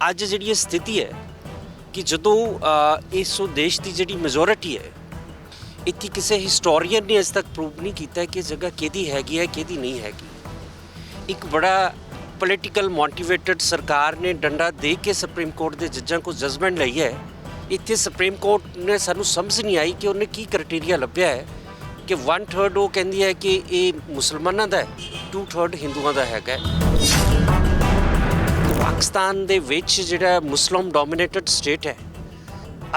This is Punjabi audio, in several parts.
ਅੱਜ ਜਿਹੜੀ ਇਹ ਸਥਿਤੀ ਹੈ ਕਿ ਜਦੋਂ ਇਸ ਦੇਸ਼ ਦੀ ਜਿਹੜੀ ਮੈਜੋਰਿਟੀ ਹੈ, ਇੱਥੇ ਕਿਸੇ ਹਿਸਟੋਰੀਅਨ ਨੇ ਅਜੇ ਤੱਕ ਪ੍ਰੂਵ ਨਹੀਂ ਕੀਤਾ ਕਿ ਇਹ ਜਗ੍ਹਾ ਕਿਹਦੀ ਹੈਗੀ ਹੈ, ਕਿਹਦੀ ਨਹੀਂ ਹੈਗੀ। ਇੱਕ ਬੜਾ ਪੋਲੀਟੀਕਲ ਮੋਟੀਵੇਟਡ ਸਰਕਾਰ ਨੇ ਡੰਡਾ ਦੇ ਕੇ ਸੁਪਰੀਮ ਕੋਰਟ ਦੇ ਜੱਜਾਂ ਕੋਲ ਜਜਮੈਂਟ ਲਈ ਹੈ। ਇੱਥੇ ਸੁਪਰੀਮ ਕੋਰਟ ਨੇ ਸਾਨੂੰ ਸਮਝ ਨਹੀਂ ਆਈ ਕਿ ਉਹਨੇ ਕੀ ਕ੍ਰਾਈਟੇਰੀਆ ਲੱਭਿਆ ਹੈ ਕਿ 1/3 ਉਹ ਕਹਿੰਦੀ ਹੈ ਕਿ ਇਹ ਮੁਸਲਮਾਨਾਂ ਦਾ ਹੈ 2/3 ਹਿੰਦੂਆਂ ਦਾ ਹੈਗਾ ਪਾਕਿਸਤਾਨ ਦੇ ਵਿੱਚ ਜਿਹੜਾ ਮੁਸਲਮ ਡੋਮੀਨੇਟਡ ਸਟੇਟ ਹੈ,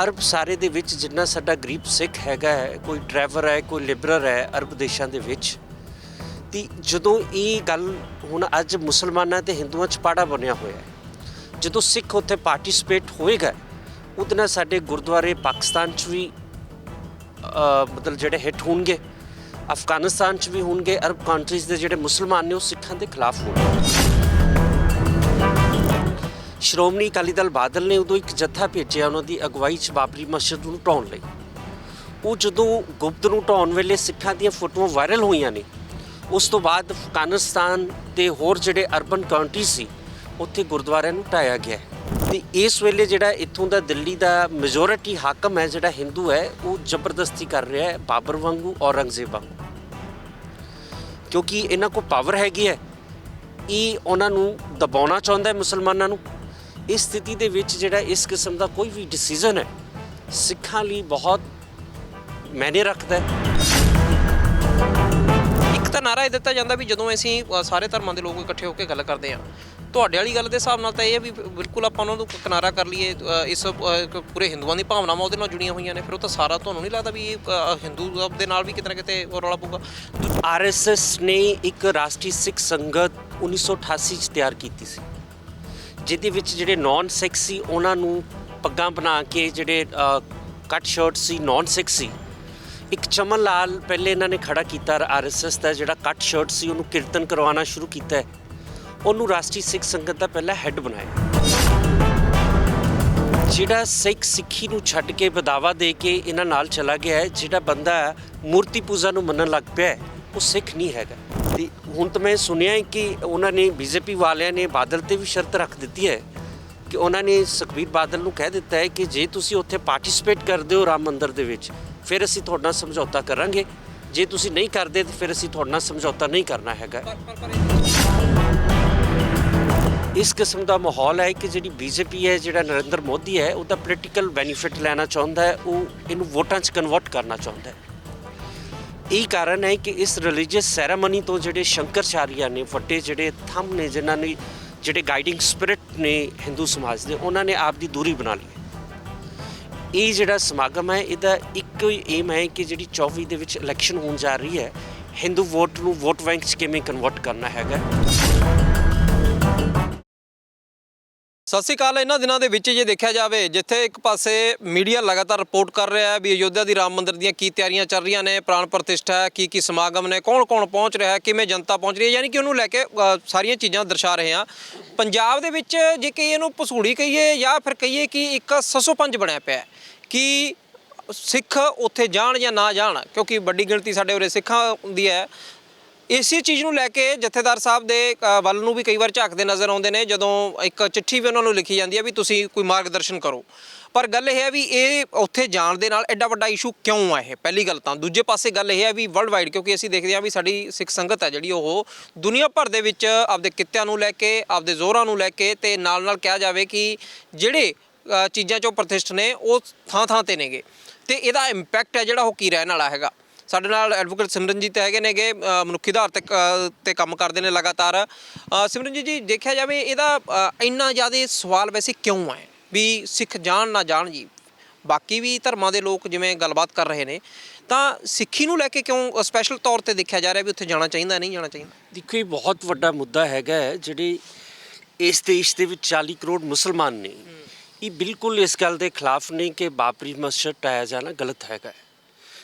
ਅਰਬ ਸਾਰੇ ਦੇ ਵਿੱਚ ਜਿੰਨਾ ਸਾਡਾ ਗਰੀਬ ਸਿੱਖ ਹੈਗਾ ਹੈ, ਕੋਈ ਡਰਾਈਵਰ ਹੈ, ਕੋਈ ਲਿਬਰਲ ਹੈ ਅਰਬ ਦੇਸ਼ਾਂ ਦੇ ਵਿੱਚ, ਤੇ ਜਦੋਂ ਇਹ ਗੱਲ ਹੁਣ ਅੱਜ ਮੁਸਲਮਾਨਾਂ ਤੇ ਹਿੰਦੂਆਂ 'ਚ ਪਾੜਾ ਬਣਿਆ ਹੋਇਆ ਹੈ, ਜਦੋਂ ਸਿੱਖ ਉੱਥੇ ਪਾਰਟਿਸਿਪੇਟ ਹੋਏਗਾ, ਉਹਦੇ ਸਾਡੇ ਗੁਰਦੁਆਰੇ ਪਾਕਿਸਤਾਨ 'ਚ ਵੀ ਮਤਲਬ ਜਿਹੜੇ ਹਿੱਟ ਹੋਣਗੇ, ਅਫਗਾਨਿਸਤਾਨ 'ਚ ਵੀ ਹੋਣਗੇ, ਅਰਬ ਕੰਟਰੀਜ਼ ਦੇ ਜਿਹੜੇ ਮੁਸਲਮਾਨ ਨੇ ਉਹ ਸਿੱਖਾਂ ਦੇ ਖਿਲਾਫ ਹੋਣਗੇ। ਸ਼੍ਰੋਮਣੀ ਅਕਾਲੀ ਦਲ ਬਾਦਲ ਨੇ ਉਦੋਂ ਇੱਕ ਜੱਥਾ ਭੇਜਿਆ ਉਹਨਾਂ ਦੀ ਅਗਵਾਈ 'ਚ ਬਾਬਰੀ ਮਸਜਿਦ ਨੂੰ ਢਾਉਣ ਲਈ। ਉਹ ਜਦੋਂ ਗੁਪਤ ਨੂੰ ਢਾਉਣ ਵੇਲੇ ਸਿੱਖਾਂ ਦੀਆਂ ਫੋਟੋਆਂ ਵਾਇਰਲ ਹੋਈਆਂ ਨੇ, ਉਸ ਤੋਂ ਬਾਅਦ ਅਫਗਾਨਿਸਤਾਨ ਤੇ ਹੋਰ ਜਿਹੜੇ ਅਰਬਨ ਕੰਟਰੀ ਸੀ, ਉੱਥੇ ਗੁਰਦੁਆਰਿਆਂ ਨੂੰ ਢਾਇਆ ਗਿਆ ਹੈ। ਤੇ ਇਸ ਵੇਲੇ ਜਿਹੜਾ ਇੱਥੋਂ ਦਾ ਦਿੱਲੀ ਦਾ ਮੈਜੋਰਿਟੀ ਹਾਕਮ ਹੈ, ਜਿਹੜਾ ਹਿੰਦੂ ਹੈ, ਉਹ ਜ਼ਬਰਦਸਤੀ ਕਰ ਰਿਹਾ ਹੈ ਬਾਬਰ ਵਾਂਗੂ, ਔਰੰਗਜ਼ੇਬ ਵਾਂਗੂ। ਕਿਉਂਕਿ ਇਹਨਾਂ ਕੋਲ ਪਾਵਰ ਹੈਗੀ ਹੈ, ਇਹ ਉਹਨਾਂ ਨੂੰ ਦਬਾਉਣਾ ਚਾਹੁੰਦਾ ਹੈ ਮੁਸਲਮਾਨਾਂ ਨੂੰ। ਇਸ ਸਥਿਤੀ ਦੇ ਵਿੱਚ ਜਿਹੜਾ ਇਸ ਕਿਸਮ ਦਾ ਕੋਈ ਵੀ ਡਿਸੀਜਨ ਹੈ ਸਿੱਖਾਂ ਲਈ ਬਹੁਤ ਮਾਇਨੇ ਰੱਖਦਾ ਹੈ। ਇੱਕ ਤਾਂ ਨਾਰਾ ਇਹ ਦਿੱਤਾ ਜਾਂਦਾ ਵੀ ਜਦੋਂ ਅਸੀਂ ਅ, ਸਾਰੇ ਧਰਮਾਂ ਦੇ ਲੋਕ ਇਕੱਠੇ ਹੋ ਕੇ ਗੱਲ ਕਰਦੇ ਆ ਤੁਹਾਡੇ ਵਾਲੀ ਗੱਲ ਦੇ ਹਿਸਾਬ ਨਾਲ ਤਾਂ ਇਹ ਹੈ ਵੀ ਬਿਲਕੁਲ ਆਪਾਂ ਉਹਨਾਂ ਨੂੰ ਕਿਨਾਰਾ ਕਰ ਲਈਏ ਅ, ਇਸ ਅ, ਇੱਕ ਪੂਰੇ ਹਿੰਦੂਆਂ ਦੀ ਭਾਵਨਾਵਾਂ ਉਹਦੇ ਨਾਲ ਜੁੜੀਆਂ ਹੋਈਆਂ ਨੇ ਫਿਰ ਉਹ ਤਾਂ ਸਾਰਾ ਤੁਹਾਨੂੰ ਨਹੀਂ ਲੱਗਦਾ ਵੀ ਇਹ ਅ, ਹਿੰਦੂ ਦੇ ਨਾਲ ਵੀ ਕਿਤੇ ਨਾ ਕਿਤੇ ਉਹ ਰੌਲਾ ਪਊਗਾ। ਆਰਐਸਐਸ ਨੇ ਇੱਕ ਰਾਸ਼ਟਰੀ ਸਿੱਖ ਸੰਗਤ 1988 ਚ ਤਿਆਰ ਕੀਤੀ ਸੀ। ਜਿਹਦੇ ਵਿੱਚ ਜਿਹੜੇ ਨਾਨ ਸਿੱਖ ਸੀ, ਉਹਨਾਂ ਨੂੰ ਪੱਗਾਂ ਬਣਾ ਕੇ ਜਿਹੜੇ ਕੱਟ ਸ਼ਰਟ ਸੀ ਨਾਨ ਸਿੱਖ ਸੀ। ਇੱਕ ਚਮਨ ਲਾਲ ਪਹਿਲੇ ਇਹਨਾਂ ਨੇ ਖੜਾ ਕੀਤਾ ਆਰਐਸਐਸ ਦਾ ਜਿਹੜਾ ਕੱਟ ਸ਼ਰਟ ਸੀ, ਉਹਨੂੰ ਕੀਰਤਨ ਕਰਵਾਉਣਾ ਸ਼ੁਰੂ ਕੀਤਾ ਹੈ। ਉਹਨੂੰ ਰਾਸ਼ਟਰੀ ਸਿੱਖ ਸੰਗਤ ਦਾ ਪਹਿਲਾ ਹੈੱਡ ਬਣਾਇਆ। ਜਿਹੜਾ ਸਿੱਖ ਸਿੱਖੀ ਨੂੰ ਛੱਡ ਕੇ ਬਦਾਵਾ ਦੇ ਕੇ ਇਹਨਾਂ ਨਾਲ ਚਲਾ ਗਿਆ ਹੈ, ਜਿਹੜਾ ਬੰਦਾ ਮੂਰਤੀ ਪੂਜਾ ਨੂੰ ਮੰਨਣ ਲੱਗ ਪਿਆ ਉਹ ਸਿੱਖ ਨਹੀਂ ਹੈਗਾ। ਤੇ ਹੁਣ ਤਾਂ ਮੈਂ ਸੁਣਿਆ ਹੈ ਕਿ ਉਹਨਾਂ ਨੇ ਬੀਜੇਪੀ ਵਾਲਿਆਂ ਨੇ ਬਾਦਲ ਤੇ ਵੀ ਸ਼ਰਤ ਰੱਖ ਦਿੱਤੀ ਹੈ ਕਿ ਉਹਨਾਂ ਨੇ ਸੁਖਬੀਰ ਬਾਦਲ ਨੂੰ ਕਹਿ ਦਿੱਤਾ ਹੈ ਕਿ ਜੇ ਤੁਸੀਂ ਉੱਥੇ ਪਾਰਟਿਸਿਪੇਟ ਕਰਦੇ ਹੋ ਰਾਮ ਮੰਦਿਰ ਦੇ ਵਿੱਚ, ਫਿਰ ਅਸੀਂ ਤੁਹਾਡੇ ਨਾਲ ਸਮਝੌਤਾ ਕਰਾਂਗੇ। ਜੇ ਤੁਸੀਂ ਨਹੀਂ ਕਰਦੇ, ਤਾਂ ਫਿਰ ਅਸੀਂ ਤੁਹਾਡੇ ਨਾਲ ਸਮਝੌਤਾ ਨਹੀਂ ਕਰਨਾ ਹੈਗਾ। ਇਸ ਕਿਸਮ ਦਾ ਮਾਹੌਲ ਹੈ ਕਿ ਜਿਹੜੀ ਬੀਜੇਪੀ ਹੈ, ਜਿਹੜਾ ਨਰਿੰਦਰ ਮੋਦੀ ਹੈ ਉਹਦਾ ਪੋਲੀਟੀਕਲ ਬੈਨੀਫਿਟ ਲੈਣਾ ਚਾਹੁੰਦਾ ਹੈ, ਉਹ ਇਹਨੂੰ ਵੋਟਾਂ 'ਚ ਕਨਵਰਟ ਕਰਨਾ ਚਾਹੁੰਦਾ ਹੈ। ਇਹ ਕਾਰਨ ਹੈ ਕਿ ਇਸ ਰਿਲੀਜੀਅਸ ਸੈਰਾਮਨੀ ਤੋਂ ਜਿਹੜੇ ਸ਼ੰਕਰਚਾਰੀਆ ਨੇ, ਵੱਡੇ ਜਿਹੜੇ ਥੰਮ ਨੇ, ਜਿਨ੍ਹਾਂ ਨੇ ਜਿਹੜੇ ਗਾਈਡਿੰਗ ਸਪਿਰਿਟ ਨੇ ਹਿੰਦੂ ਸਮਾਜ ਦੇ, ਉਹਨਾਂ ਨੇ ਆਪ ਦੀ ਦੂਰੀ ਬਣਾ ਲਈ ਇਹ ਜਿਹੜਾ ਸਮਾਗਮ ਹੈ, ਇਹਦਾ ਇੱਕੋ ਹੀ ਏਮ ਹੈ ਕਿ ਜਿਹੜੀ 24 ਦੇ ਵਿੱਚ ਇਲੈਕਸ਼ਨ ਹੋਣ ਜਾ ਰਹੀ ਹੈ ਹਿੰਦੂ ਵੋਟ ਨੂੰ ਵੋਟ ਬੈਂਕ 'ਚ ਕਿਵੇਂ ਕਨਵਰਟ ਕਰਨਾ ਹੈਗਾ। ਸਤਿ ਸ਼੍ਰੀ ਅਕਾਲ, ਇਹਨਾਂ ਦਿਨਾਂ ਦੇ ਵਿੱਚ ਜੇ ਦੇਖਿਆ ਜਾਵੇ, ਜਿੱਥੇ ਇੱਕ ਪਾਸੇ ਮੀਡੀਆ ਲਗਾਤਾਰ ਰਿਪੋਰਟ ਕਰ ਰਿਹਾ ਹੈ ਵੀ ਅਯੋਧਿਆ ਦੀ ਰਾਮ ਮੰਦਿਰ ਦੀਆਂ ਕੀ ਤਿਆਰੀਆਂ ਚੱਲ ਰਹੀਆਂ ਨੇ, ਪ੍ਰਾਣ ਪ੍ਰਤਿਸ਼ਠਾ ਹੈ ਕੀ ਕੀ ਸਮਾਗਮ ਨੇ ਕੌਣ ਕੌਣ ਪਹੁੰਚ ਰਿਹਾ ਹੈ, ਕਿਵੇਂ ਜਨਤਾ ਪਹੁੰਚ ਰਹੀ ਹੈ, ਯਾਨੀ ਕਿ ਉਹਨੂੰ ਲੈ ਕੇ ਸਾਰੀਆਂ ਚੀਜ਼ਾਂ ਦਰਸਾ ਰਹੇ ਹਾਂ। ਪੰਜਾਬ ਦੇ ਵਿੱਚ ਜੇ ਕਹੀਏ ਇਹਨੂੰ ਪਸੂੜੀ ਕਹੀਏ ਜਾਂ ਫਿਰ ਕਹੀਏ ਕਿ ਇੱਕ ਸੱਸੋ ਪੰਜ ਬਣਿਆ ਪਿਆ ਕਿ ਸਿੱਖ ਉੱਥੇ ਜਾਣ ਜਾਂ ਨਾ ਜਾਣ, ਕਿਉਂਕਿ ਵੱਡੀ ਗਿਣਤੀ ਸਾਡੇ ਉਰੇ ਸਿੱਖਾਂ ਦੀ ਹੈ। ਇਸੇ ਚੀਜ਼ ਨੂੰ ਲੈ ਕੇ ਜਥੇਦਾਰ ਸਾਹਿਬ ਦੇ ਵੱਲ ਨੂੰ ਵੀ ਕਈ ਵਾਰ ਝਾਕਦੇ ਨਜ਼ਰ ਆਉਂਦੇ ਨੇ, ਜਦੋਂ ਇੱਕ ਚਿੱਠੀ ਵੀ ਉਹਨਾਂ ਨੂੰ ਲਿਖੀ ਜਾਂਦੀ ਹੈ ਵੀ ਤੁਸੀਂ ਕੋਈ ਮਾਰਗਦਰਸ਼ਨ ਕਰੋ। ਪਰ ਗੱਲ ਇਹ ਹੈ ਵੀ ਇਹ ਉੱਥੇ ਜਾਣ ਦੇ ਨਾਲ ਐਡਾ ਵੱਡਾ ਇਸ਼ੂ ਕਿਉਂ ਆ ਇਹ? ਪਹਿਲੀ ਗੱਲ ਤਾਂ। ਦੂਜੇ ਪਾਸੇ ਗੱਲ ਇਹ ਹੈ ਵੀ ਵਰਲਡ ਵਾਈਡ ਕਿਉਂਕਿ ਅਸੀਂ ਦੇਖਦੇ ਹਾਂ ਵੀ ਸਾਡੀ ਸਿੱਖ ਸੰਗਤ ਹੈ ਜਿਹੜੀ ਉਹ ਦੁਨੀਆ ਭਰ ਦੇ ਵਿੱਚ ਆਪਦੇ ਕਿੱਤਿਆਂ ਨੂੰ ਲੈ ਕੇ, ਆਪਦੇ ਜ਼ੋਰਾਂ ਨੂੰ ਲੈ ਕੇ ਤੇ ਨਾਲ ਨਾਲ ਕਿਹਾ ਜਾਵੇ ਕਿ ਜਿਹੜੇ ਚੀਜ਼ਾਂ ਚੋਂ ਪ੍ਰਤਿਸ਼ਠ ਨੇ, ਉਹ ਥਾਂ ਥਾਂ ਤੇ ਨੇਗੇ। ਤੇ ਇਹਦਾ ਇੰਪੈਕਟ ਹੈ ਜਿਹੜਾ ਉਹ ਕੀ ਰਹਿਣ ਵਾਲਾ ਹੈਗਾ। ਸਾਡੇ ਨਾਲ ਐਡਵੋਕੇਟ ਸਿਮਰਨਜੀਤ ਹੈਗੇ ਨੇਗੇ ਮਨੁੱਖੀ ਆਧਾਰ ਤੇ ਤੇ ਕੰਮ ਕਰਦੇ ਨੇ ਲਗਾਤਾਰ। ਸਿਮਰਨਜੀਤ ਜੀ ਦੇਖਿਆ ਜਾਵੇ ਇਹਦਾ ਇੰਨਾ ਜ਼ਿਆਦਾ ਸਵਾਲ ਵੈਸੇ ਕਿਉਂ ਹੈ ਵੀ ਸਿੱਖ ਜਾਣ ਨਾ ਜਾਣ ਜੀ। ਬਾਕੀ ਵੀ ਧਰਮਾਂ ਦੇ ਲੋਕ ਜਿਵੇਂ ਗੱਲਬਾਤ ਕਰ ਰਹੇ ਨੇ ਤਾਂ ਸਿੱਖੀ ਨੂੰ ਲੈ ਕੇ ਕਿਉਂ ਸਪੈਸ਼ਲ ਤੌਰ ਤੇ ਦੇਖਿਆ ਜਾ ਰਿਹਾ ਵੀ ਉੱਥੇ ਜਾਣਾ ਚਾਹੀਦਾ ਨਹੀਂ ਜਾਣਾ ਚਾਹੀਦਾ? ਦੇਖੋ ਇਹ ਬਹੁਤ ਵੱਡਾ ਮੁੱਦਾ ਹੈਗਾ ਜਿਹੜੇ ਇਸ ਦੇਸ਼ ਦੇ ਵਿੱਚ 40 ਕਰੋੜ ਮੁਸਲਮਾਨ ਨੇ ਇਹ ਬਿਲਕੁਲ ਇਸ ਗੱਲ ਦੇ ਖਿਲਾਫ ਨੇ ਕਿ ਬਾਬਰੀ ਮਸਜਿਦ ਟਾਇਆ ਜਾਣਾ ਗਲਤ ਹੈਗਾ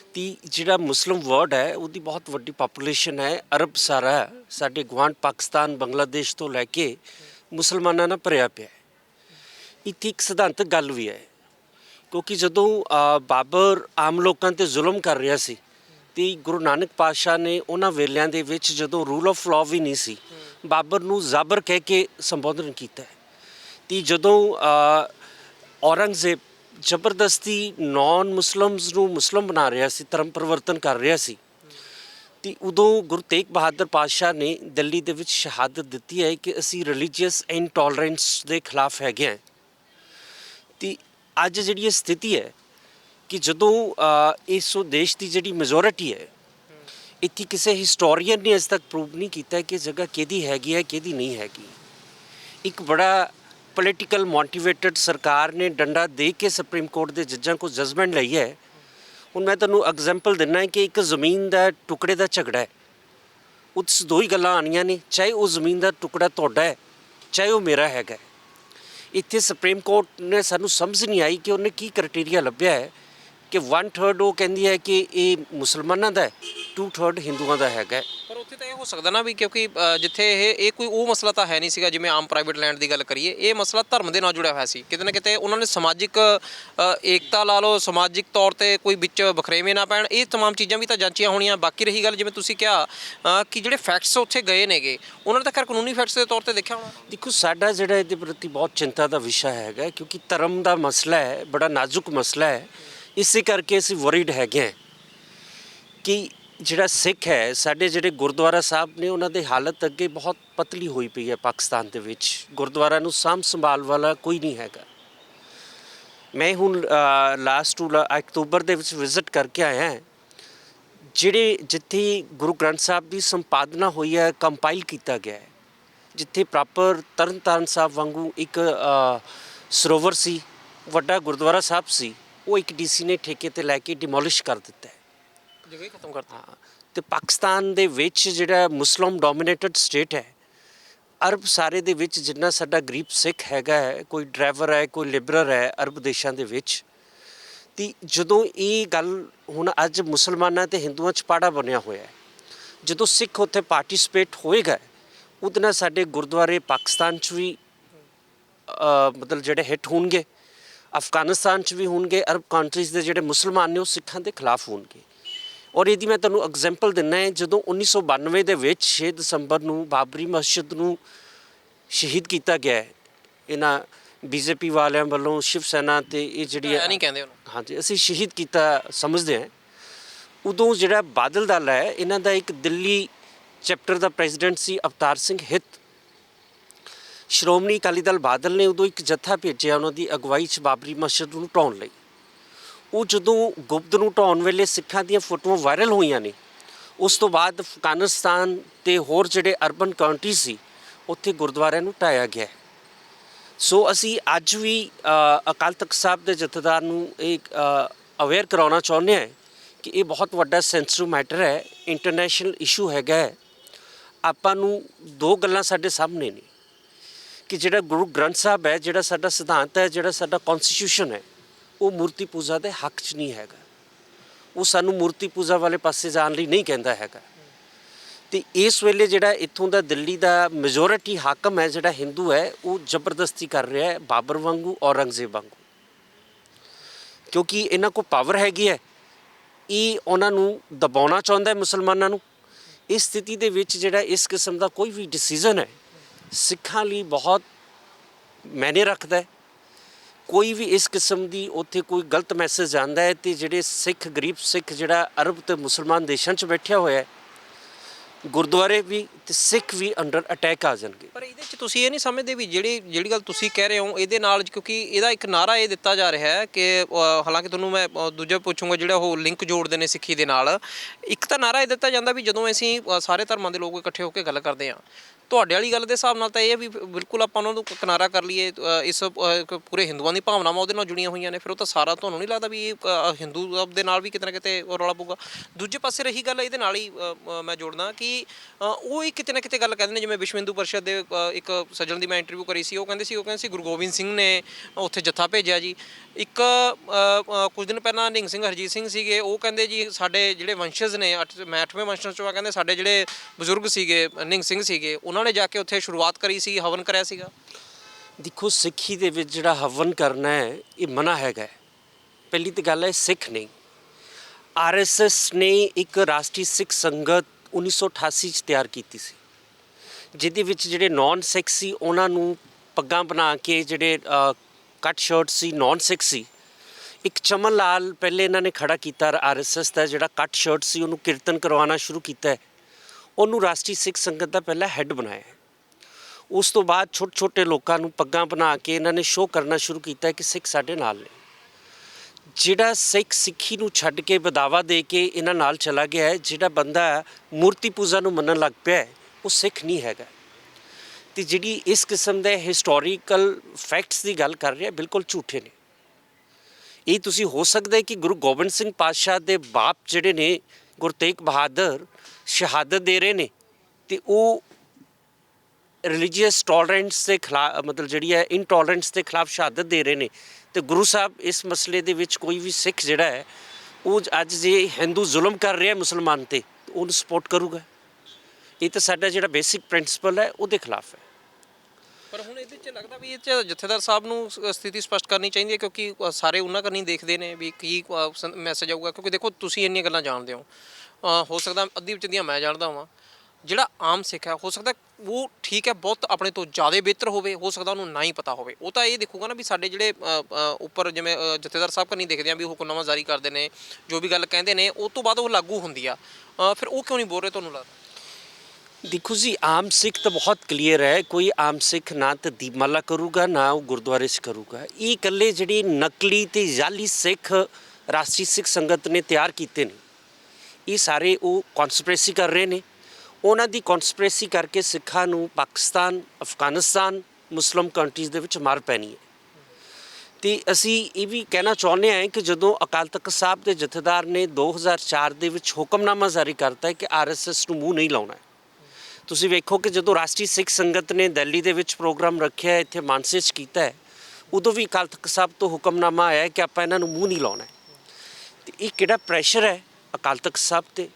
ਹੈ। ਜਿਹੜਾ ਮੁਸਲਮ ਵਰਡ ਹੈ, ਉਹਦੀ ਬਹੁਤ ਵੱਡੀ ਪੋਪੂਲੇਸ਼ਨ ਹੈ, ਅਰਬ ਸਾਰਾ ਸਾਡੇ ਗੁਆਂਢ ਪਾਕਿਸਤਾਨ, ਬੰਗਲਾਦੇਸ਼ ਤੋਂ ਲੈ ਕੇ ਮੁਸਲਮਾਨਾਂ ਨਾਲ ਭਰਿਆ ਪਿਆ ਹੈ ਇੱਥੇ ਇੱਕ ਸਿਧਾਂਤਕ ਗੱਲ ਵੀ ਹੈ, ਕਿਉਂਕਿ ਜਦੋਂ ਬਾਬਰ ਆਮ ਲੋਕਾਂ ਤੇ ਜ਼ੁਲਮ ਕਰ ਰਿਹਾ ਸੀ ਤੇ ਗੁਰੂ ਨਾਨਕ ਪਾਤਸ਼ਾਹ ਨੇ ਉਹਨਾਂ ਵੇਲਿਆਂ ਦੇ ਵਿੱਚ ਜਦੋਂ ਰੂਲ ਆਫ ਲਾਅ ਵੀ ਨਹੀਂ ਸੀ, ਬਾਬਰ ਨੂੰ ਜ਼ਾਬਰ ਕਹਿ ਕੇ ਸੰਬੋਧਨ ਕੀਤਾ ਹੈ ਜਦੋਂ ਔਰੰਗਜ਼ੇਬ ਜ਼ਬਰਦਸਤੀ ਨਾਨ ਮੁਸਲਮਸ ਨੂੰ ਮੁਸਲਮ ਬਣਾ ਰਿਹਾ ਸੀ, ਧਰਮ ਪਰਿਵਰਤਨ ਕਰ ਰਿਹਾ ਸੀ। ਤੇ ਉਦੋਂ ਗੁਰੂ ਤੇਗ ਬਹਾਦਰ ਪਾਤਸ਼ਾਹ ਨੇ ਦਿੱਲੀ ਦੇ ਵਿੱਚ ਸ਼ਹਾਦਤ ਦਿੱਤੀ ਹੈ ਕਿ ਅਸੀਂ ਰਿਲੀਜੀਅਸ ਇਨਟੋਲਰੈਂਸ ਦੇ ਖਿਲਾਫ ਹੈਗੇ ਹਾਂ। ਤੇ ਅੱਜ ਜਿਹੜੀ ਇਹ ਸਥਿਤੀ ਹੈ ਕਿ ਜਦੋਂ ਇਸ ਦੇਸ਼ ਦੀ ਜਿਹੜੀ ਮੈਜੋਰਿਟੀ ਹੈ, ਇੱਥੇ ਕਿਸੇ ਹਿਸਟੋਰੀਅਨ ਨੇ ਅਜੇ ਤੱਕ ਪ੍ਰੂਵ ਨਹੀਂ ਕੀਤਾ ਕਿ ਜਗ੍ਹਾ ਕਿਹਦੀ ਹੈਗੀ ਹੈ, ਕਿਹਦੀ ਨਹੀਂ ਹੈਗੀ। ਇੱਕ ਬੜਾ ਪੋਲੀਟੀਕਲ ਮੋਟੀਵੇਟਡ ਸਰਕਾਰ ਨੇ ਡੰਡਾ ਦੇ ਕੇ ਸੁਪਰੀਮ ਕੋਰਟ ਦੇ ਜੱਜਾਂ ਕੋਲ ਜਜਮੈਂਟ ਲਈ ਹੈ। ਹੁਣ ਮੈਂ ਤੁਹਾਨੂੰ ਐਗਜ਼ਾਮਪਲ ਦਿੰਨਾ ਕਿ ਇੱਕ ਜ਼ਮੀਨ ਦਾ ਟੁਕੜੇ ਦਾ ਝਗੜਾ ਹੈ। ਉਸ ਦੋ ਹੀ ਗੱਲਾਂ ਆਣੀਆਂ ਨੇ, ਚਾਹੇ ਉਹ ਜ਼ਮੀਨ ਦਾ ਟੁਕੜਾ ਤੁਹਾਡਾ ਹੈ, ਚਾਹੇ ਉਹ ਮੇਰਾ ਹੈਗਾ ਇੱਥੇ ਸੁਪਰੀਮ ਕੋਰਟ ਨੇ ਸਾਨੂੰ ਸਮਝ ਨਹੀਂ ਆਈ ਕਿ ਉਹਨੇ ਕੀ ਕ੍ਰਾਈਟੇਰੀਆ ਲੱਭਿਆ ਹੈ। ਕਿ 1/3 ਉਹ ਕਹਿੰਦੀ ਹੈ ਕਿ ਇਹ ਮੁਸਲਮਾਨਾਂ ਦਾ ਹੈ 2/3 ਹਿੰਦੂਆਂ ਦਾ ਹੈਗਾ ਹੈ। ਪਰ ਉੱਥੇ ਤਾਂ ਇਹ ਹੋ ਸਕਦਾ ਨਾ ਵੀ ਕਿਉਂਕਿ ਅ, ਜਿੱਥੇ ਇਹ ਇਹ ਕੋਈ ਉਹ ਮਸਲਾ ਤਾਂ ਹੈ ਨਹੀਂ ਸੀਗਾ ਜਿਵੇਂ ਆਮ ਪ੍ਰਾਈਵੇਟ ਲੈਂਡ ਦੀ ਗੱਲ ਕਰੀਏ ਇਹ ਮਸਲਾ ਧਰਮ ਦੇ ਨਾਲ ਜੁੜਿਆ ਹੋਇਆ ਸੀ ਕਿਤੇ ਨਾ ਕਿਤੇ ਉਹਨਾਂ ਨੇ ਸਮਾਜਿਕ ਅ, ਏਕਤਾ ਲਾ ਲਓ ਸਮਾਜਿਕ ਤੌਰ ਤੇ ਕੋਈ ਵਿੱਚ ਵਖਰੇਵੇਂ ਨਾ ਪੈਣ ਇਹ तमाम ਚੀਜ਼ਾਂ ਵੀ ਤਾਂ ਜਾਂਚੀਆਂ ਹੋਣੀਆਂ ਬਾਕੀ ਰਹੀ ਗੱਲ ਜਿਵੇਂ ਤੁਸੀਂ ਕਿਹਾ ਅ, ਕਿ ਜਿਹੜੇ ਫੈਕਟਸ ਉੱਥੇ ਗਏ ਨੇਗੇ ਉਹਨਾਂ ਨੇ ਤਾਂ ਖੈਰ ਕਾਨੂੰਨੀ ਫੈਕਟਸ ਦੇ ਤੌਰ ਤੇ ਦੇਖਿਆ ਹੋਣਾ ਦੇਖੋ ਸਾਡਾ ਜਿਹੜਾ ਇਹਦੇ ਪ੍ਰਤੀ ਬਹੁਤ ਚਿੰਤਾ ਦਾ ਵਿਸ਼ਾ ਹੈਗਾ ਕਿਉਂਕਿ ਧਰਮ ਦਾ ਮਸਲਾ ਹੈ ਬੜਾ ਨਾਜ਼ੁਕ ਮਸਲਾ ਹੈ ਇਸੇ ਕਰਕੇ ਅਸੀਂ ਵਰੀਡ ਹੈਗੇ ਹਾਂ ਕਿ ਜਿਹੜਾ ਸਿੱਖ ਹੈ, ਸਾਡੇ ਜਿਹੜੇ ਗੁਰਦੁਆਰਾ ਸਾਹਿਬ ਨੇ ਉਹਨਾਂ ਦੀ ਹਾਲਤ ਅੱਗੇ ਬਹੁਤ ਪਤਲੀ ਹੋਈ ਪਈ ਹੈ ਪਾਕਿਸਤਾਨ ਦੇ ਵਿੱਚ। ਗੁਰਦੁਆਰਾ ਨੂੰ ਸਾਂਭ ਸੰਭਾਲ ਵਾਲਾ ਕੋਈ ਨਹੀਂ ਹੈਗਾ। ਮੈਂ ਹੁਣ ਲਾਸਟ ਟੂ ਅਕਤੂਬਰ ਦੇ ਵਿੱਚ ਵਿਜ਼ਿਟ ਕਰਕੇ ਆਇਆ ਹਾਂ। ਜਿਹੜੇ, ਜਿੱਥੇ ਗੁਰੂ ਗ੍ਰੰਥ ਸਾਹਿਬ ਦੀ ਸੰਪਾਦਨਾ ਹੋਈ ਹੈ ਕੰਪਾਈਲ ਕੀਤਾ ਗਿਆ ਹੈ। ਜਿੱਥੇ ਪ੍ਰੋਪਰ ਤਰਨਤਾਰਨ ਸਾਹਿਬ ਵਾਂਗੂ ਇੱਕ ਸਰੋਵਰ ਸੀ, ਵੱਡਾ ਗੁਰਦੁਆਰਾ ਸਾਹਿਬ ਸੀ। ਉਹ ਇੱਕ ਡੀਸੀ ਨੇ ਠੇਕੇ ਤੇ ਲੈ ਕੇ ਡਿਮੋਲਿਸ਼ ਕਰ ਦਿੱਤਾ ਹੈ। ਜਗ੍ਹਾ ਹੀ ਖਤਮ ਕਰਤਾ। ਹਾਂ ਤੇ ਪਾਕਿਸਤਾਨ ਦੇ ਵਿੱਚ ਜਿਹੜਾ ਮੁਸਲਮ ਡੋਮੀਨੇਟਡ ਸਟੇਟ ਹੈ ਅਰਬ ਸਾਰੇ ਦੇ ਵਿੱਚ ਜਿੰਨਾ ਸਾਡਾ ਗਰੀਬ ਸਿੱਖ ਹੈਗਾ ਹੈ ਕੋਈ ਡਰਾਈਵਰ ਹੈ ਕੋਈ ਲਿਬਰਰ ਹੈ ਅਰਬ ਦੇਸ਼ਾਂ ਦੇ ਵਿੱਚ ਤੇ ਜਦੋਂ ਇਹ ਗੱਲ ਹੁਣ ਅੱਜ ਮੁਸਲਮਾਨਾਂ ਤੇ ਹਿੰਦੂਆਂ 'ਚ ਪਾੜਾ ਬਣਿਆ ਹੋਇਆ ਹੈ ਜਦੋਂ ਸਿੱਖ ਉੱਥੇ ਪਾਰਟਿਸਿਪੇਟ ਹੋਏਗਾ ਨਾਲ ਸਾਡੇ ਗੁਰਦੁਆਰੇ ਪਾਕਿਸਤਾਨ 'ਚ ਵੀ ਮਤਲਬ ਜਿਹੜੇ ਹਿੱਟ ਹੋਣਗੇ। ਅਫਗਾਨਿਸਤਾਨ 'ਚ ਵੀ ਹੋਣਗੇ ਅਰਬ ਕੰਟਰੀਜ਼ ਦੇ ਜਿਹੜੇ ਮੁਸਲਮਾਨ ਨੇ ਉਹ ਸਿੱਖਾਂ ਦੇ ਖਿਲਾਫ ਹੋਣਗੇ। ਔਰ ਇਹਦੀ ਮੈਂ ਤੁਹਾਨੂੰ ਐਗਜ਼ਾਮਪਲ ਦਿੰਨਾ ਹੈ ਜਦੋਂ 1992 ਦੇ ਵਿੱਚ 6 ਦਸੰਬਰ ਨੂੰ ਬਾਬਰੀ ਮਸਜਿਦ ਨੂੰ ਸ਼ਹੀਦ ਕੀਤਾ ਗਿਆ ਹੈ ਇਹਨਾਂ ਬੀਜੇਪੀ ਵਾਲਿਆਂ ਵੱਲੋਂ ਸ਼ਿਵ ਸੈਨਾ ਤੇ ਇਹ ਜਿਹੜੀ ਇਹ ਨਹੀਂ ਕਹਿੰਦੇ ਉਹਨੂੰ। ਹਾਂਜੀ ਅਸੀਂ ਸ਼ਹੀਦ ਕੀਤਾ ਸਮਝਦੇ ਹਾਂ। ਉਦੋਂ ਜਿਹੜਾ ਬਾਦਲ ਦਲ ਹੈ ਇਹਨਾਂ ਦਾ ਇੱਕ ਦਿੱਲੀ ਚੈਪਟਰ ਦਾ ਪ੍ਰੈਜ਼ੀਡੈਂਟ ਸੀ ਅਵਤਾਰ ਸਿੰਘ ਹਿੱਤ। ਸ਼੍ਰੋਮਣੀ ਅਕਾਲੀ ਦਲ ਬਾਦਲ ਨੇ ਉਦੋਂ ਇੱਕ ਜੱਥਾ ਭੇਜਿਆ ਉਹਨਾਂ ਦੀ ਅਗਵਾਈ 'ਚ ਬਾਬਰੀ ਮਸਜਿਦ ਨੂੰ ਢਾਉਣ ਲਈ। ਉਹ ਜਦੋਂ ਗੁਪਤ ਨੂੰ ਢਾਉਣ ਵੇਲੇ ਸਿੱਖਾਂ ਦੀਆਂ ਫੋਟੋਆਂ ਵਾਇਰਲ ਹੋਈਆਂ ਨੇ, ਉਸ ਤੋਂ ਬਾਅਦ ਅਫਗਾਨਿਸਤਾਨ ਤੇ ਹੋਰ ਜਿਹੜੇ ਅਰਬਨ ਕੰਟਰੀ ਸੀ, ਉੱਥੇ ਗੁਰਦੁਆਰਿਆਂ ਨੂੰ ਢਾਇਆ ਗਿਆ ਸੋ ਅਸੀਂ ਅੱਜ ਵੀ ਅਕਾਲ ਤਖਤ ਸਾਹਿਬ ਦੇ ਜਥੇਦਾਰ ਨੂੰ ਇਹ ਅਵੇਅਰ ਕਰਾਉਣਾ ਚਾਹੁੰਦੇ ਹਾਂ ਕਿ ਇਹ ਬਹੁਤ ਵੱਡਾ ਸੈਂਸਿਟਿਵ ਮੈਟਰ ਹੈ ਇੰਟਰਨੈਸ਼ਨਲ ਇਸ਼ੂ ਹੈਗਾ ਹੈ। ਆਪਾਂ ਨੂੰ ਦੋ ਗੱਲਾਂ ਸਾਡੇ ਸਾਹਮਣੇ ਨੇ। ਕਿ ਜਿਹੜਾ ਗੁਰੂ ਗ੍ਰੰਥ ਸਾਹਿਬ ਹੈ, ਜਿਹੜਾ ਸਾਡਾ ਸਿਧਾਂਤ ਹੈ, ਜਿਹੜਾ ਸਾਡਾ ਕਨਸਟੀਟਿਊਸ਼ਨ ਹੈ, ਉਹ ਮੂਰਤੀ ਪੂਜਾ ਦੇ ਹੱਕ 'ਚ ਨਹੀਂ ਹੈਗਾ। ਉਹ ਸਾਨੂੰ ਮੂਰਤੀ ਪੂਜਾ ਵਾਲੇ ਪਾਸੇ ਜਾਣ ਲਈ ਨਹੀਂ ਕਹਿੰਦਾ ਹੈਗਾ। ਤੇ ਇਸ ਵੇਲੇ ਜਿਹੜਾ ਇੱਥੋਂ ਦਾ ਦਿੱਲੀ ਦਾ ਮੈਜੋਰਿਟੀ ਹਾਕਮ ਹੈ, ਜਿਹੜਾ ਹਿੰਦੂ ਹੈ, ਉਹ ਜ਼ਬਰਦਸਤੀ ਕਰ ਰਿਹਾ ਹੈ ਬਾਬਰ ਵਾਂਗੂ, ਔਰੰਗਜ਼ੇਬ ਵਾਂਗੂ। ਕਿਉਂਕਿ ਇਹਨਾਂ ਕੋਲ ਪਾਵਰ ਹੈਗੀ ਹੈ। ਇਹ ਉਹਨਾਂ ਨੂੰ ਦਬਾਉਣਾ ਚਾਹੁੰਦਾ ਹੈ ਮੁਸਲਮਾਨਾਂ ਨੂੰ। ਇਸ ਸਥਿਤੀ ਦੇ ਵਿੱਚ ਜਿਹੜਾ ਇਸ ਕਿਸਮ ਦਾ ਕੋਈ ਵੀ ਡਿਸੀਜਨ ਹੈ ਸਿੱਖਾਂ ਲਈ ਬਹੁਤ ਮਾਇਨੇ ਰੱਖਦਾ ਕੋਈ ਵੀ ਇਸ ਕਿਸਮ ਦੀ ਉੱਥੇ ਕੋਈ ਗਲਤ ਮੈਸੇਜ ਜਾਂਦਾ ਹੈ ਤੇ ਜਿਹੜੇ ਸਿੱਖ, ਗਰੀਬ ਸਿੱਖ ਜਿਹੜਾ ਅਰਬ ਤੇ ਮੁਸਲਮਾਨ ਦੇਸ਼ਾਂ 'ਚ ਬੈਠਿਆ ਹੋਇਆ ਹੈ, ਗੁਰਦੁਆਰੇ ਵੀ ਤੇ ਸਿੱਖ ਵੀ ਅੰਡਰ ਅਟੈਕ ਆ ਜਾਣਗੇ। ਪਰ ਇਹਦੇ ਚ ਤੁਸੀਂ ਇਹ ਨਹੀਂ ਸਮਝਦੇ ਵੀ ਜਿਹੜੀ ਜਿਹੜੀ ਗੱਲ ਤੁਸੀਂ ਕਹਿ ਰਹੇ ਹੋ, ਇਹਦੇ ਨਾਲ ਕਿਉਂਕਿ ਇਹਦਾ ਇੱਕ ਨਾਰਾ ਇਹ ਦਿੱਤਾ ਜਾ ਰਿਹਾ ਹੈ ਕਿ ਹਾਲਾਂਕਿ ਤੁਹਾਨੂੰ ਮੈਂ ਦੂਜਾ ਪੁੱਛੂੰਗਾ ਜਿਹੜਾ ਉਹ ਲਿੰਕ ਜੋੜਦੇ ਨੇ ਸਿੱਖੀ ਦੇ ਨਾਲ। ਇੱਕ ਤਾਂ ਨਾਰਾ ਇਹ ਦਿੱਤਾ ਜਾਂਦਾ ਵੀ ਜਦੋਂ ਅਸੀਂ ਸਾਰੇ ਧਰਮਾਂ ਦੇ ਲੋਕ ਇਕੱਠੇ ਹੋ ਕੇ ਗੱਲ ਕਰਦੇ ਹਾਂ ਤੁਹਾਡੇ ਵਾਲੀ ਗੱਲ ਦੇ ਹਿਸਾਬ ਨਾਲ ਤਾਂ ਇਹ ਹੈ ਵੀ ਬਿਲਕੁਲ ਆਪਾਂ ਉਹਨਾਂ ਨੂੰ ਕਿਨਾਰਾ ਕਰ ਲਈਏ ਇਸ ਪੂਰੇ ਹਿੰਦੂਆਂ ਦੀ ਭਾਵਨਾਵਾਂ ਉਹਦੇ ਨਾਲ ਜੁੜੀਆਂ ਹੋਈਆਂ ਨੇ, ਫਿਰ ਉਹ ਤਾਂ ਸਾਰਾ ਤੁਹਾਨੂੰ ਨਹੀਂ ਲੱਗਦਾ ਵੀ ਇਹ ਹਿੰਦੂ ਦੇ ਨਾਲ ਵੀ ਕਿਤੇ ਨਾ ਕਿਤੇ ਰੌਲਾ ਪਊਗਾ। ਦੂਜੇ ਪਾਸੇ ਰਹੀ ਗੱਲ ਇਹਦੇ ਨਾਲ ਹੀ ਮੈਂ ਜੋੜਦਾ ਕਿ ਉਹ ਹੀ ਕਿਤੇ ਨਾ ਕਿਤੇ ਗੱਲ ਕਹਿੰਦੇ ਨੇ, ਜਿਵੇਂ ਵਿਸ਼ਵ ਹਿੰਦੂ ਪਰਿਸ਼ਦ ਦੇ ਇੱਕ ਸੱਜਣ ਦੀ ਮੈਂ ਇੰਟਰਵਿਊ ਕਰੀ ਸੀ, ਉਹ ਕਹਿੰਦੇ ਸੀ, ਉਹ ਕਹਿੰਦੇ ਸੀ ਗੁਰੂ ਗੋਬਿੰਦ ਸਿੰਘ ਨੇ ਉੱਥੇ ਜੱਥਾ ਭੇਜਿਆ ਜੀ। ਇੱਕ ਕੁਝ ਦਿਨ ਪਹਿਲਾਂ ਨਿੰਗ ਸਿੰਘ, ਹਰਜੀਤ ਸਿੰਘ ਸੀਗੇ, ਉਹ ਕਹਿੰਦੇ ਜੀ ਸਾਡੇ ਜਿਹੜੇ ਵੰਸ਼ਜ ਨੇ, ਅੱਠ- ਮੈਂ 8ਵੇਂ ਵੰਸ਼ਜ ਚੋਂ ਕਹਿੰਦੇ ਸਾਡੇ ਜਿਹੜੇ ਬਜ਼ੁਰਗ ਸੀਗੇ ਨਿੰਗ ਸਿੰਘ ਸੀਗੇ, ਉਹਨਾਂ ਨੇ ਜਾ ਕੇ ਉੱਥੇ ਸ਼ੁਰੂਆਤ ਕਰੀ ਸੀ, ਹਵਨ ਕਰਿਆ ਸੀਗਾ। ਦੇਖੋ, ਸਿੱਖੀ ਦੇ ਵਿੱਚ ਜਿਹੜਾ ਹਵਨ ਕਰਨਾ ਹੈ, ਇਹ ਮਨਾ ਹੈਗਾ ਪਹਿਲੀ ਤਾਂ ਗੱਲ ਹੈ, ਸਿੱਖ ਨਹੀਂ। ਆਰਐਸਐਸ ਨੇ ਇੱਕ ਰਾਸ਼ਟਰੀ ਸਿੱਖ ਸੰਗਤ 1988 ਚ ਤਿਆਰ ਕੀਤੀ ਸੀ। ਜਿਹਦੇ ਵਿੱਚ ਜਿਹੜੇ ਨਾਨ ਸਿੱਖ ਸੀ, ਉਹਨਾਂ ਨੂੰ ਪੱਗਾਂ ਬਣਾ ਕੇ ਜਿਹੜੇ ਕੱਟ ਸ਼ਰਟ ਸੀ ਨਾਨ ਸਿੱਖ ਸੀ। ਇੱਕ ਚਮਨ ਲਾਲ ਪਹਿਲੇ ਇਹਨਾਂ ਨੇ ਖੜਾ ਕੀਤਾ ਆਰਐਸਐਸ ਦਾ ਜਿਹੜਾ ਕੱਟ ਸ਼ਰਟ ਸੀ, ਉਹਨੂੰ ਕੀਰਤਨ ਕਰਵਾਉਣਾ ਸ਼ੁਰੂ ਕੀਤਾ ਹੈ। ਉਹਨੂੰ ਰਾਸ਼ਟਰੀ ਸਿੱਖ ਸੰਗਤ ਦਾ ਪਹਿਲਾ ਹੈੱਡ ਬਣਾਇਆ ਉਸ ਤੋਂ ਬਾਅਦ ਛੋਟੇ ਛੋਟੇ ਲੋਕਾਂ ਨੂੰ ਪੱਗਾਂ ਬਣਾ ਕੇ ਇਹਨਾਂ ਨੇ ਸ਼ੋਅ ਕਰਨਾ ਸ਼ੁਰੂ ਕੀਤਾ ਕਿ ਸਿੱਖ ਸਾਡੇ ਨਾਲ ਨੇ। ਜਿਹੜਾ ਸਿੱਖ ਸਿੱਖੀ ਨੂੰ ਛੱਡ ਕੇ ਬਦਾਵਾ ਦੇ ਕੇ ਇਹਨਾਂ ਨਾਲ ਚਲਾ ਗਿਆ ਹੈ ਜਿਹੜਾ ਬੰਦਾ ਮੂਰਤੀ ਪੂਜਾ ਨੂੰ ਮੰਨਣ ਲੱਗ ਪਿਆ ਹੈ, ਉਹ ਸਿੱਖ ਨਹੀਂ ਹੈਗਾ। ਤੇ ਜਿਹੜੀ ਇਸ ਕਿਸਮ ਦੇ ਹਿਸਟੋਰੀਕਲ ਫੈਕਟਸ ਦੀ ਗੱਲ ਕਰ ਰਿਹਾ ਬਿਲਕੁਲ ਝੂਠੇ ਨੇ। ਇਹ ਤੁਸੀਂ ਹੋ ਸਕਦਾ ਹੈ ਕਿ ਗੁਰੂ ਗੋਬਿੰਦ ਸਿੰਘ ਪਾਤਸ਼ਾਹ ਦੇ ਬਾਪ ਜਿਹੜੇ ਨੇ ਗੁਰੂ ਤੇਗ ਬਹਾਦਰ ਸ਼ਹਾਦਤ ਦੇ ਰਹੇ ਨੇ ਤੇ ਉਹ ਰਿਲੀਜੀਅਸ ਟੋਲਰੈਂਸ ਦੇ ਖਿਲਾਫ ਮਤਲਬ ਜਿਹੜੀ ਹੈ ਇਨਟੋਲਰੈਂਸ ਦੇ ਖਿਲਾਫ ਸ਼ਹਾਦਤ ਦੇ ਰਹੇ ਨੇ। ਤੇ ਗੁਰੂ ਸਾਹਿਬ ਇਸ ਮਸਲੇ ਦੇ ਵਿੱਚ ਕੋਈ ਵੀ ਸਿੱਖ ਜਿਹੜਾ ਹੈ, ਉਹ ਅੱਜ ਜੇ ਹਿੰਦੂ ਜ਼ੁਲਮ ਕਰ ਰਿਹਾ ਮੁਸਲਮਾਨ ਤੇ ਉਹਨੂੰ ਸਪੋਰਟ ਕਰੂਗਾ। ਇਹ ਤਾਂ ਸਾਡਾ ਜਿਹੜਾ ਬੇਸਿਕ ਪ੍ਰਿੰਸੀਪਲ ਹੈ, ਉਹਦੇ ਖਿਲਾਫ ਹੈ। ਪਰ ਹੁਣ ਇਹਦੇ 'ਚ ਲੱਗਦਾ ਵੀ ਇਹ 'ਚ ਜਥੇਦਾਰ ਸਾਹਿਬ ਨੂੰ ਸਥਿਤੀ ਸਪਸ਼ਟ ਕਰਨੀ ਚਾਹੀਦੀ ਹੈ, ਕਿਉਂਕਿ ਸਾਰੇ ਉਹਨਾਂ ਕਰਨੀ ਦੇਖਦੇ ਨੇ ਵੀ ਕੀ ਮੈਸੇਜ ਆਊਗਾ। ਕਿਉਂਕਿ ਦੇਖੋ, ਤੁਸੀਂ ਇੰਨੀਆਂ ਗੱਲਾਂ ਜਾਣਦੇ ਹੋ। ਅ, ਹੋ ਸਕਦਾ ਅੱਧੀ ਵਿੱਚ ਦੀਆਂ ਮੈਂ ਜਾਣਦਾ ਹਾਂ ਜਿਹੜਾ ਆਮ ਸਿੱਖ ਹੈ ਹੋ ਸਕਦਾ ਉਹ ਠੀਕ ਹੈ ਬਹੁਤ ਆਪਣੇ ਤੋਂ ਜ਼ਿਆਦਾ ਬਿਹਤਰ ਹੋਵੇ ਹੋ ਸਕਦਾ ਉਹਨੂੰ ਨਾ ਹੀ ਪਤਾ ਹੋਵੇ। ਉਹ ਤਾਂ ਇਹ ਦੇਖੂਗਾ ਨਾ ਵੀ ਸਾਡੇ ਜਿਹੜੇ ਅ, ਅ, ਉੱਪਰ ਜਿਵੇਂ ਅ, ਜਥੇਦਾਰ ਸਾਹਿਬ ਕਰਨੀ ਦੇਖਦੇ ਆ ਵੀ ਹੁਕਮਨਾਮਾ ਜਾਰੀ ਕਰਦੇ ਨੇ ਜੋ ਵੀ ਗੱਲ ਕਹਿੰਦੇ ਨੇ ਉਹ ਤੋਂ ਬਾਅਦ ਉਹ ਲਾਗੂ ਹੁੰਦੀ ਆ। ਅ, ਫਿਰ ਉਹ ਕਿਉਂ ਨਹੀਂ ਬੋਲ ਰਹੇ ਤੁਹਾਨੂੰ ਲੱਗਦਾ? ਦੇਖੋ ਜੀ ਆਮ ਸਿੱਖ ਤਾਂ ਬਹੁਤ ਕਲੀਅਰ ਹੈ ਕੋਈ ਆਮ ਸਿੱਖ ਨਾ ਤਾਂ ਦੀਪਮਾਲਾ ਕਰੂਗਾ ਨਾ ਉਹ ਗੁਰਦੁਆਰੇ 'ਚ ਕਰੂਗਾ। ਇਹ ਇਕੱਲੇ ਜਿਹੜੀ ਨਕਲੀ ਤੇ ਜਾਲੀ ਸਿੱਖ ਰਾਸ਼ਟਰੀ ਸਿੱਖ ਸੰਗਤ ਨੇ ਤਿਆਰ ਕੀਤੇ ਨੇ। ਇਹ ਸਾਰੇ ਉਹ ਕਨਸਪੀਰੇਸੀ ਕਰ ਰਹੇ ਨੇ। ਉਹਨਾਂ ਦੀ ਕਨਸਪੀਰੇਸੀ ਕਰਕੇ ਸਿੱਖਾਂ ਨੂੰ ਪਾਕਿਸਤਾਨ, ਅਫਗਾਨਿਸਤਾਨ, ਮੁਸਲਮ ਕੰਟਰੀਜ਼ ਦੇ ਵਿੱਚ ਮਾਰ ਪੈਣੀ ਹੈ। ਤੇ ਅਸੀਂ ਇਹ ਵੀ ਕਹਿਣਾ ਚਾਹੁੰਦੇ ਹਾਂ ਕਿ ਜਦੋਂ ਅਕਾਲ ਤਖਤ ਸਾਹਿਬ ਦੇ ਜਥੇਦਾਰ ਨੇ 2004 ਦੇ ਵਿੱਚ ਹੁਕਮਨਾਮਾ ਜਾਰੀ ਕਰਤਾ ਹੈ ਕਿ ਆਰਐਸਐਸ ਨੂੰ ਮੂੰਹ ਨਹੀਂ ਲਾਉਣਾ ਤੁਸੀਂ ਵੇਖੋ ਕਿ ਜਦੋਂ ਰਾਸ਼ਟਰੀ ਸਿੱਖ ਸੰਗਤ ਨੇ ਦਿੱਲੀ ਦੇ ਵਿੱਚ ਪ੍ਰੋਗਰਾਮ ਰੱਖਿਆ, ਇੱਥੇ ਮਾਨਸੇ 'ਚ ਕੀਤਾ ਹੈ, ਉਦੋਂ ਵੀ ਅਕਾਲ ਤਖਤ ਸਾਹਿਬ ਤੋਂ ਹੁਕਮਨਾਮਾ ਆਇਆ ਕਿ ਆਪਾਂ ਇਹਨਾਂ ਨੂੰ ਮੂੰਹ ਨਹੀਂ ਲਾਉਣਾ ਹੈ। ਤੇ ਇਹ ਕਿਹੜਾ ਪ੍ਰੈਸ਼ਰ ਹੈ? ਅਕਾਲ ਤਖਤ ਸਾਹਿਬ ਤੇ।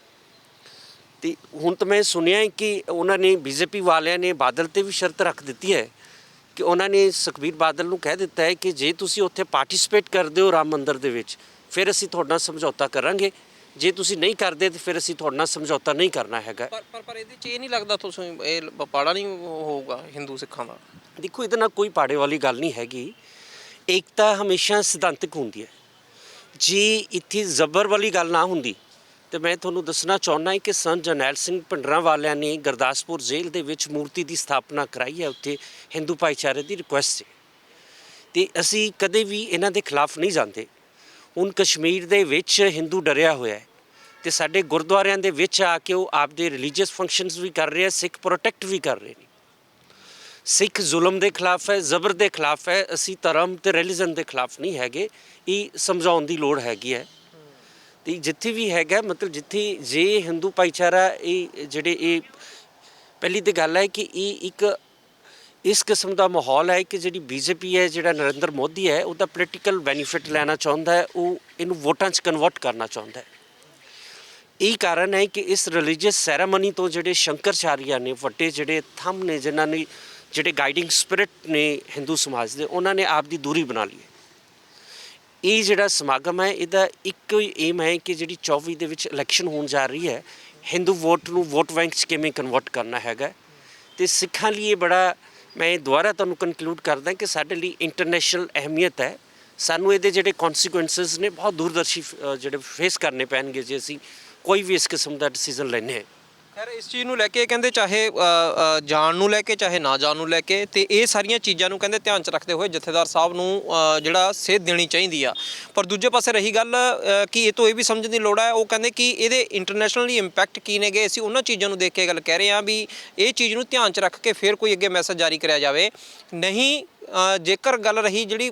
ਤੇ ਹੁਣ ਤਾਂ ਮੈਂ ਸੁਣਿਆ ਹੈ ਕਿ ਉਹਨਾਂ ਨੇ ਬੀਜੇਪੀ ਵਾਲਿਆਂ ਨੇ ਬਾਦਲ ਤੇ ਵੀ ਸ਼ਰਤ ਰੱਖ ਦਿੱਤੀ ਹੈ ਕਿ ਉਹਨਾਂ ਨੇ ਸੁਖਬੀਰ ਬਾਦਲ ਨੂੰ ਕਹਿ ਦਿੱਤਾ ਹੈ ਕਿ ਜੇ ਤੁਸੀਂ ਉੱਥੇ ਪਾਰਟਿਸਿਪੇਟ ਕਰਦੇ ਹੋ ਰਾਮ ਮੰਦਿਰ ਦੇ ਵਿੱਚ ਫਿਰ ਅਸੀਂ ਤੁਹਾਡੇ ਨਾਲ ਸਮਝੌਤਾ ਕਰਾਂਗੇ। ਜੇ ਤੁਸੀਂ ਨਹੀਂ ਕਰਦੇ ਤੇ ਫਿਰ ਅਸੀਂ ਤੁਹਾਡੇ ਨਾਲ ਸਮਝੌਤਾ ਨਹੀਂ ਕਰਨਾ ਹੈਗਾ। ਪਰ ਪਰ ਪਰ ਇਹਦੇ 'ਚ ਇਹ ਨਹੀਂ ਲੱਗਦਾ ਤੁਸੀਂ ਇਹ ਪਾੜਾ ਨਹੀਂ ਹੋਊਗਾ ਹਿੰਦੂ ਸਿੱਖਾਂ ਦਾ? ਦੇਖੋ ਇਹਦੇ ਨਾਲ ਕੋਈ ਪਾੜੇ ਵਾਲੀ ਗੱਲ ਨਹੀਂ ਹੈਗੀ। ਏਕਤਾ ਹਮੇਸ਼ਾ ਸਿਧਾਂਤਕ ਹੁੰਦੀ ਹੈ। ਜੇ, ਇੱਥੇ ਜ਼ਬਰ ਵਾਲੀ ਗੱਲ ਨਾ ਹੁੰਦੀ। ਤੇ ਮੈਂ ਤੁਹਾਨੂੰ ਦੱਸਣਾ ਚਾਹੁੰਦਾ ਹਾਂ ਕਿ ਸੰਤ ਜਰਨੈਲ ਸਿੰਘ ਭਿੰਡਰਾਂ ਵਾਲਿਆਂ ਨੇ ਗੁਰਦਾਸਪੁਰ ਜੇਲ੍ਹ ਦੇ ਵਿੱਚ ਮੂਰਤੀ ਦੀ ਸਥਾਪਨਾ ਕਰਾਈ ਹੈ, ਉੱਥੇ ਹਿੰਦੂ ਭਾਈਚਾਰੇ ਦੀ ਰਿਕੁਐਸਟ ਸੀ। ਤੇ ਅਸੀਂ ਕਦੇ ਵੀ ਇਹਨਾਂ ਦੇ ਖਿਲਾਫ ਨਹੀਂ ਜਾਂਦੇ। ਹੁਣ ਕਸ਼ਮੀਰ ਦੇ ਵਿੱਚ ਹਿੰਦੂ ਡਰਿਆ ਹੋਇਆ ਹੈ ਤੇ ਸਾਡੇ ਗੁਰਦੁਆਰਿਆਂ ਦੇ ਵਿੱਚ ਆ ਕੇ ਉਹ ਆਪਦੇ ਰਿਲੀਜੀਅਸ ਫੰਕਸ਼ਨਸ ਵੀ ਕਰ ਰਹੇ ਆ ਸਿੱਖ ਪ੍ਰੋਟੈਕਟ ਵੀ ਕਰ ਰਹੇ ਨੇ। ਸਿੱਖ ਜ਼ੁਲਮ ਦੇ ਖਿਲਾਫ ਹੈ, ਜ਼ਬਰ ਦੇ ਖਿਲਾਫ ਹੈ, ਅਸੀਂ ਧਰਮ ਤੇ ਰਿਲੀਜਨ ਦੇ ਖਿਲਾਫ ਨਹੀਂ ਹੈਗੇ, ਇਹ ਸਮਝਾਉਣ ਦੀ ਲੋੜ ਹੈਗੀ ਹੈ। ਤੇ ਜਿੱਥੇ ਵੀ ਹੈਗਾ, ਮਤਲਬ ਜਿੱਥੇ ਜੇ ਹਿੰਦੂ ਭਾਈਚਾਰਾ ਇਹ ਜਿਹੜੇ ਇਹ ਪਹਿਲੀ ਤੇ ਗੱਲ ਹੈ ਕਿ ਇਹ ਇੱਕ ਇਸ ਕਿਸਮ ਦਾ ਮਾਹੌਲ ਹੈ ਕਿ ਜਿਹੜੀ ਬੀਜੇਪੀ ਹੈ, ਜਿਹੜਾ ਨਰਿੰਦਰ ਮੋਦੀ ਹੈ ਉਹਦਾ ਪੋਲੀਟੀਕਲ ਬੈਨੀਫਿਟ ਲੈਣਾ ਚਾਹੁੰਦਾ ਹੈ, ਉਹ ਇਹਨੂੰ ਵੋਟਾਂ 'ਚ ਕਨਵਰਟ ਕਰਨਾ ਚਾਹੁੰਦਾ ਹੈ। ਇਹ ਕਾਰਨ ਹੈ ਕਿ ਇਸ ਰਿਲੀਜੀਅਸ ਸੈਰੇਮਨੀ ਤੋਂ ਜਿਹੜੇ ਸ਼ੰਕਰਚਾਰੀਆ ਨੇ, ਵੱਡੇ ਜਿਹੜੇ ਥੰਮ ਨੇ, ਜਿਨ੍ਹਾਂ ਨੇ ਜਿਹੜੇ ਗਾਈਡਿੰਗ ਸਪਿਰਿਟ ਨੇ ਹਿੰਦੂ ਸਮਾਜ ਦੇ, ਉਹਨਾਂ ਨੇ ਆਪ ਦੀ ਦੂਰੀ ਬਣਾ ਲਈ ਇਹ ਜਿਹੜਾ ਸਮਾਗਮ ਹੈ, ਇਹਦਾ ਇੱਕੋ ਹੀ ਏਮ ਹੈ ਕਿ ਜਿਹੜੀ 24 ਦੇ ਵਿੱਚ ਇਲੈਕਸ਼ਨ ਹੋਣ ਜਾ ਰਹੀ ਹੈ ਹਿੰਦੂ ਵੋਟ ਨੂੰ ਵੋਟ ਬੈਂਕ 'ਚ ਕਿਵੇਂ ਕਨਵਰਟ ਕਰਨਾ ਹੈਗਾ। ਤੇ ਸਿੱਖਾਂ ਲਈ ਇਹ ਬੜਾ, ਮੈਂ ਦੁਬਾਰਾ ਤੁਹਾਨੂੰ ਕਨਕਲੂਡ ਕਰਦਾ ਕਿ ਸਾਡੇ ਲਈ ਇੰਟਰਨੈਸ਼ਨਲ ਅਹਿਮੀਅਤ ਹੈ। ਸਾਨੂੰ ਇਹਦੇ ਜਿਹੜੇ ਕਨਸੀਕੁਐਂਸਸ ਨੇ, ਬਹੁਤ ਦੂਰਦਰਸ਼ੀ ਜਿਹੜੇ ਫੇਸ ਕਰਨੇ ਪੈਣਗੇ ਜੇ ਅਸੀਂ ਕੋਈ ਵੀ ਇਸ ਕਿਸਮ ਦਾ ਡਿਸੀਜਨ ਲੈਨੇ ਹਾਂ। ਖੈਰ, ਇਸ ਚੀਜ਼ ਨੂੰ ਲੈ ਕੇ ਕਹਿੰਦੇ ਚਾਹੇ ਜਾਣ ਨੂੰ ਲੈ ਕੇ, ਚਾਹੇ ਨਾ ਜਾਣ ਨੂੰ ਲੈ ਕੇ, ਤੇ ਇਹ ਸਾਰੀਆਂ ਚੀਜ਼ਾਂ ਨੂੰ ਕਹਿੰਦੇ ਧਿਆਨ ਚ ਰੱਖਦੇ ਹੋਏ ਜਥੇਦਾਰ ਸਾਹਿਬ ਨੂੰ ਜਿਹੜਾ ਸੇਧ ਦੇਣੀ ਚਾਹੀਦੀ ਆ। ਪਰ ਦੂਜੇ ਪਾਸੇ ਰਹੀ ਗੱਲ ਕਿ ਇਹ ਤੋਂ ਇਹ ਵੀ ਸਮਝਣ ਦੀ ਲੋੜ ਹੈ ਉਹ ਕਹਿੰਦੇ ਕਿ ਇਹਦੇ ਇੰਟਰਨੈਸ਼ਨਲੀ ਇੰਪੈਕਟ ਕੀ ਨੇਗੇ, ਅਸੀਂ ਉਹਨਾਂ ਚੀਜ਼ਾਂ ਨੂੰ ਦੇਖ ਕੇ ਗੱਲ ਕਹਿ ਰਹੇ ਹਾਂ ਵੀ ਇਹ ਚੀਜ਼ ਨੂੰ ਧਿਆਨ ਚ ਰੱਖ ਕੇ ਫਿਰ ਕੋਈ ਅੱਗੇ ਮੈਸੇਜ ਜਾਰੀ ਕਰਿਆ ਜਾਵੇ। ਨਹੀਂ ਜੇਕਰ ਗੱਲ ਰਹੀ ਜਿਹੜੀ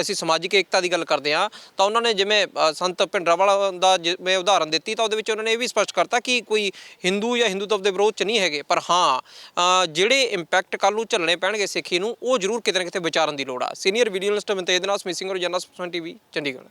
ਅਸੀਂ ਸਮਾਜਿਕ ਏਕਤਾ ਦੀ ਗੱਲ ਕਰਦੇ ਹਾਂ, ਤਾਂ ਉਹਨਾਂ ਨੇ ਜਿਵੇਂ ਸੰਤ ਭਿੰਡਰਾਵਾਲਾ ਦਾ ਜਿਵੇਂ ਉਦਾਹਰਨ ਦਿੱਤੀ, ਤਾਂ ਉਹਦੇ ਵਿੱਚ ਉਹਨਾਂ ਨੇ ਇਹ ਵੀ ਸਪਸ਼ਟ ਕਰਤਾ ਕਿ ਕੋਈ ਹਿੰਦੂ ਜਾਂ ਹਿੰਦੂਤਵ ਦੇ ਵਿਰੋਧ ਚ ਨਹੀਂ ਹੈਗੇ, ਪਰ ਹਾਂ ਜਿਹੜੇ ਇੰਪੈਕਟ ਕੱਲ ਨੂੰ ਝੱਲਣੇ ਪੈਣਗੇ ਸਿੱਖੀ ਨੂੰ, ਉਹ ਜ਼ਰੂਰ ਕਿਤੇ ਨਾ ਕਿਤੇ ਵਿਚਾਰਨ ਦੀ ਲੋੜ ਆ। ਸੀਨੀਅਰ ਵੀਡੀਓ ਜਰਨਲਿਸਟ ਮਨਤੇਜ ਦੇ ਨਾਲ ਸਮਿਸਿੰਗ ਔਰ ਜਨਰਲ ਟੀਵੀ ਚੰਡੀਗੜ੍ਹ।